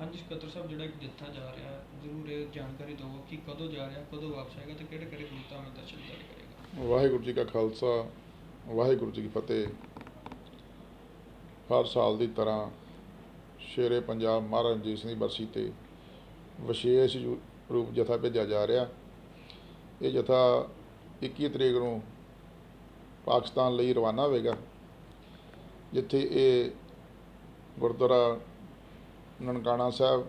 ਹਾਂਜੀ, ਸਕੱਤਰ ਸਾਹਿਬ, ਜਿਹੜਾ ਇੱਕ ਜੱਥਾ ਜਾ ਰਿਹਾ, ਜ਼ਰੂਰ ਇਹ ਜਾਣਕਾਰੀ ਦਿਓ ਕਿ ਕਦੋਂ ਜਾ ਰਿਹਾ, ਕਦੋਂ ਵਾਪਸ ਆਏਗਾ ਤੇ ਕਿਹੜੇ ਕਿਹੜੇ ਗੁਰੂਤਾਂ ਵਿੱਚ ਦਰਸ਼ਨ ਦਰ ਕਰੇਗਾ। ਵਾਹਿਗੁਰੂ ਜੀ ਕਾ ਖਾਲਸਾ, ਵਾਹਿਗੁਰੂ ਜੀ ਕੀ ਫਤਿਹ। ਹਰ ਸਾਲ ਦੀ ਤਰ੍ਹਾਂ ਸ਼ੇਰੇ ਪੰਜਾਬ ਮਹਾਰਾਜਾ ਰਣਜੀਤ ਸਿੰਘ ਦੀ ਬਰਸੀ ਤੇ ਵਿਸ਼ੇਸ਼ ਰੂਪ ਜਥਾ ਭੇਜਿਆ ਜਾ ਰਿਹਾ। ਇਹ ਜਥਾ 21 ਤਰੀਕ ਨੂੰ ਪਾਕਿਸਤਾਨ ਲਈ ਰਵਾਨਾ ਹੋਵੇਗਾ, ਜਿੱਥੇ ਇਹ ਗੁਰਦੁਆਰਾ ਨਨਕਾਣਾ ਸਾਹਿਬ,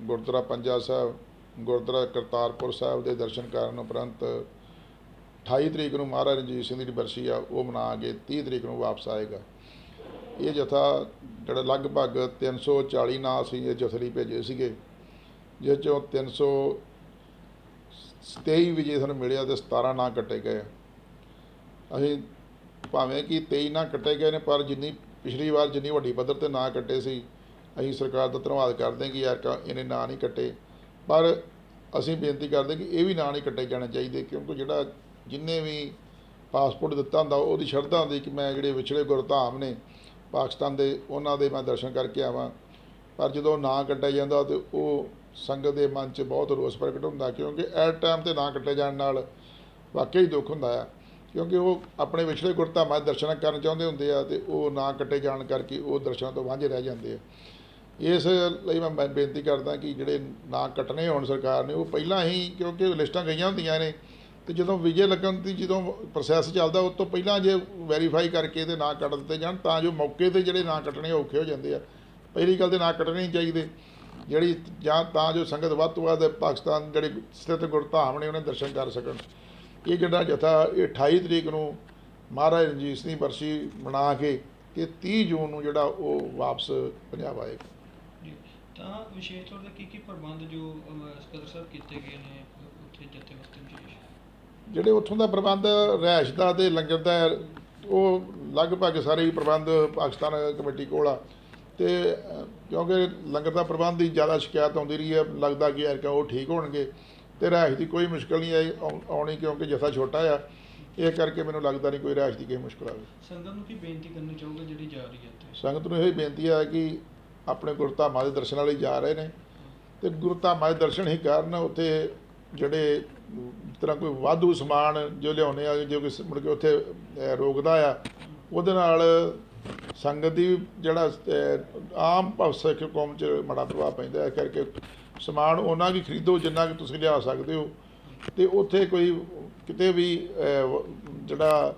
ਗੁਰਦੁਆਰਾ ਪੰਜਾ ਸਾਹਿਬ, ਗੁਰਦੁਆਰਾ ਕਰਤਾਰਪੁਰ ਸਾਹਿਬ ਦੇ ਦਰਸ਼ਨ ਕਰਨ ਉਪਰੰਤ 28 ਤਰੀਕ ਨੂੰ ਮਹਾਰਾਜਾ ਰਣਜੀਤ ਸਿੰਘ ਦੀ ਬਰਸੀ ਆ, ਉਹ ਮਨਾ ਕੇ 30 ਤਰੀਕ ਨੂੰ ਵਾਪਸ ਆਏਗਾ। ਇਹ ਜਥਾ ਜਿਹੜਾ ਲਗਭਗ 340 ਨਾਂ ਸੀ ਇਹ ਜਥੇ ਲਈ ਭੇਜੇ ਸੀਗੇ, ਜਿਸ ਚੋਂ 327 ਵਿਜੇ ਸਾਨੂੰ ਮਿਲਿਆ ਤੇ 17 ਨਾਂ ਕੱਟੇ ਗਏ ਅਸੀਂ ਭਾਵੇਂ ਕਿ 23 ਨਾਂ ਕੱਟੇ ਗਏ ਨੇ, ਪਰ ਜਿੰਨੀ ਪਿਛਲੀ ਵਾਰ ਜਿੰਨੀ ਵੱਡੀ ਪੱਧਰ ਤੇ ਨਾਂ ਕੱਟੇ ਸੀ ਅਸੀਂ ਸਰਕਾਰ ਦਾ ਧੰਨਵਾਦ ਕਰਦੇ ਹਾਂ ਕਿ ਯਾਰ ਕਾ ਇਹਨੇ ਨਾਂ ਨਹੀਂ ਕੱਟੇ। ਪਰ ਅਸੀਂ ਬੇਨਤੀ ਕਰਦੇ ਕਿ ਇਹ ਵੀ ਨਾਂ ਨਹੀਂ ਕੱਟੇ ਜਾਣੇ ਚਾਹੀਦੇ, ਕਿਉਂਕਿ ਜਿਹੜਾ ਜਿੰਨੇ ਵੀ ਪਾਸਪੋਰਟ ਦਿੱਤਾ ਹੁੰਦਾ, ਉਹਦੀ ਸ਼ਰਧਾ ਹੁੰਦੀ ਕਿ ਮੈਂ ਜਿਹੜੇ ਵਿਛੜੇ ਗੁਰਧਾਮ ਨੇ ਪਾਕਿਸਤਾਨ ਦੇ, ਉਹਨਾਂ ਦੇ ਮੈਂ ਦਰਸ਼ਨ ਕਰਕੇ ਆਵਾਂ। ਪਰ ਜਦੋਂ ਨਾਂ ਕੱਟਿਆ ਜਾਂਦਾ ਤੇ ਉਹ ਸੰਗਤ ਦੇ ਮਨ 'ਚ ਬਹੁਤ ਰੋਸ ਪ੍ਰਗਟ ਹੁੰਦਾ, ਕਿਉਂਕਿ ਐਟ ਟਾਈਮ ਤੇ ਨਾਂ ਕੱਟੇ ਜਾਣ ਨਾਲ ਵਾਕਈ ਦੁੱਖ ਹੁੰਦਾ ਆ। ਕਿਉਂਕਿ ਉਹ ਆਪਣੇ ਵਿਛੜੇ ਗੁਰਧਾਮਾਂ ਦੇ ਦਰਸ਼ਨ ਕਰਨ ਚਾਹੁੰਦੇ ਹੁੰਦੇ ਆ ਤੇ ਉਹ ਨਾਂ ਕੱਟੇ ਜਾਣ ਕਰਕੇ ਉਹ ਦਰਸ਼ਨਾਂ ਤੋਂ ਵਾਂਝੇ ਰਹਿ ਜਾਂਦੇ ਆ। ਇਸ ਲਈ ਮੈਂ ਬੇਨਤੀ ਕਰਦਾ ਕਿ ਜਿਹੜੇ ਨਾਂ ਕੱਟਣੇ ਹੋਣ ਸਰਕਾਰ ਨੇ, ਉਹ ਪਹਿਲਾਂ ਹੀ ਕਿਉਂਕਿ ਲਿਸਟਾਂ ਗਈਆਂ ਹੁੰਦੀਆਂ ਨੇ ਤੇ ਜਦੋਂ ਵਿਜੇ ਲੱਗਣ ਦੀ ਜਦੋਂ ਪ੍ਰੋਸੈਸ ਚੱਲਦਾ, ਉਸ ਤੋਂ ਪਹਿਲਾਂ ਜੇ ਵੈਰੀਫਾਈ ਕਰਕੇ ਤੇ ਨਾਂ ਕੱਟ ਦਿੱਤੇ ਜਾਣ, ਤਾਂ ਜੋ ਮੌਕੇ ਤੇ ਜਿਹੜੇ ਨਾਂ ਕੱਟਣੇ ਔਖੇ ਹੋ ਜਾਂਦੇ ਆ। ਪਹਿਲੀ ਗੱਲ ਤੇ ਨਾ ਕੱਟਣੇ ਨਹੀਂ ਚਾਹੀਦੇ। ਜਿਹੜੀ ਜਾਂ ਤਾਂ ਜੋ ਸੰਗਤ ਵੱਧ ਤੋਂ ਵੱਧ ਪਾਕਿਸਤਾਨ ਜਿਹੜੇ ਸਥਿਤ ਗੁਰਧਾਮ ਨੇ, ਉਹਨਾਂ ਦੇ ਦਰਸ਼ਨ ਕਰ ਸਕਣ। ਇਹ ਜਿਹੜਾ ਜਥਾ ਇਹ 28 ਤਰੀਕ ਨੂੰ ਮਹਾਰਾਜ ਰਣਜੀਤ ਸਿੰਘ ਬਰਸੀ ਮਨਾ ਕੇ ਤੇ 30 ਜੂਨ ਨੂੰ ਜਿਹੜਾ ਉਹ ਵਾਪਸ ਪੰਜਾਬ ਆਏਗਾ ਜੀ ਤਾਂ ਵਿਸ਼ੇਸ਼ ਤੌਰ ਤੇ ਕੀ ਕੀ ਪ੍ਰਬੰਧ ਜੋ ਅਮ, ਸਕੱਤਰ ਸਾਹਿਬ ਕੀਤੇ ਗਏ ਨੇ ਉੱਥੇ ਜੱਥੇ ਵਾਸਤੇ ਵਿਸ਼ੇਸ਼? ਜਿਹੜੇ ਉੱਥੋਂ ਦਾ ਪ੍ਰਬੰਧ ਰਿਹਾਇਸ਼ ਦਾ ਤੇ ਲੰਗਰ ਦਾ ਹੈ, ਉਹ ਲਗਭਗ ਸਾਰੇ ਹੀ ਪ੍ਰਬੰਧ ਪਾਕਿਸਤਾਨ ਕਮੇਟੀ ਕੋਲ ਆ। ਤੇ ਕਿਉਂਕਿ ਲੰਗਰ ਦਾ ਪ੍ਰਬੰਧ ਦੀ ਜ਼ਿਆਦਾ ਸ਼ਿਕਾਇਤ ਆਉਂਦੀ ਰਹੀ ਹੈ ਲੱਗਦਾ ਕਿ ਯਾਰ ਕਿ ਉਹ ਠੀਕ ਹੋਣਗੇ। ਤੇ ਰਿਹਾਇਸ਼ ਦੀ ਕੋਈ ਮੁਸ਼ਕਲ ਨਹੀਂ ਆਈ ਆਉ- ਆਉਣੀ ਕਿਉਂਕਿ ਜਥਾ ਛੋਟਾ ਆ ਇਹ ਕਰਕੇ ਮੈਨੂੰ ਲੱਗਦਾ ਨਹੀਂ ਕੋਈ ਰਿਹਾਇਸ਼ ਦੀ ਕੋਈ ਮੁਸ਼ਕਲ ਆਵੇ। ਸੰਗਤ ਨੂੰ ਕੀ ਬੇਨਤੀ ਕਰਨੀ ਚਾਹੋਗੇ ਜਿਹੜੀ ਜਾ ਰਹੀ ਹੈ ਇੱਥੇ? ਸੰਗਤ ਨੂੰ ਇਹ ਬੇਨਤੀ ਹੈ ਕਿ ਆਪਣੇ ਗੁਰਧਾਮਾਂ ਦੇ ਦਰਸ਼ਨਾਂ ਲਈ ਜਾ ਰਹੇ ਨੇ ਤੇ ਗੁਰਧਾਮਾਂ ਦੇ ਦਰਸ਼ਨ ਹੀ ਕਰਨ ਉੱਥੇ ਜਿਹੜੇ ਤਰ੍ਹਾਂ ਕੋਈ ਵਾਧੂ ਸਮਾਨ ਜੋ ਲਿਆਉਣੇ ਆ ਜੋ ਕਿ ਮੁੜ ਕੇ ਉੱਥੇ ਰੋਕਦਾ ਆ ਉਹਦੇ ਨਾਲ ਸੰਗਤ ਦੀ ਜਿਹੜਾ ਆਮ ਭ- ਸਿੱਖ ਕੌਮ 'ਚ ਮਾੜਾ ਪ੍ਰਭਾਵ ਪੈਂਦਾ ਹੈ। ਕਰਕੇ ਸਮਾਨ ਉਹਨਾਂ ਕੀ ਖਰੀਦੋ, ਜਿੰਨਾ ਕਿ ਤੁਸੀਂ ਲਿਆ ਸਕਦੇ ਹੋ। ਅਤੇ ਉੱਥੇ ਕੋਈ ਕਿਤੇ ਵੀ, ਜਿਹੜਾ